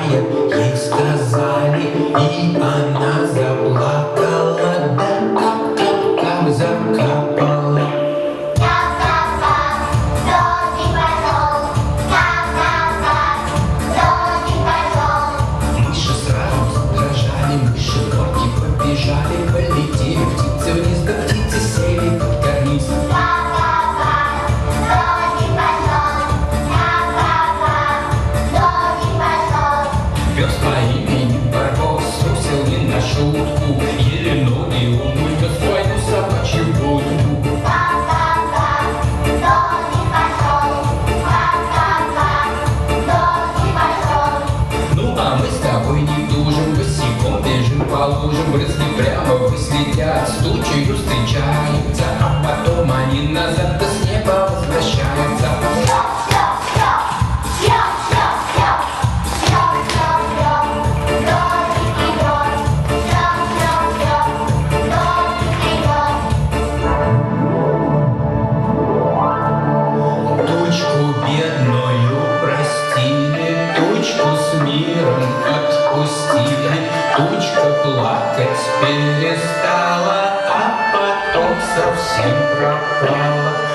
Yeah. Как свои не не на шутку. Еле ноги умыть, а свою собачью будку. Ну а мы с тобой не дружим, босиком бежим по Брызги прямо выследят, с тучею встречаются А потом они назад Тучку с миром отпустили, Тучка плакать перестала, А потом совсем пропала.